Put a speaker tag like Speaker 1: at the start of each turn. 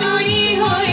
Speaker 1: দূরী হই।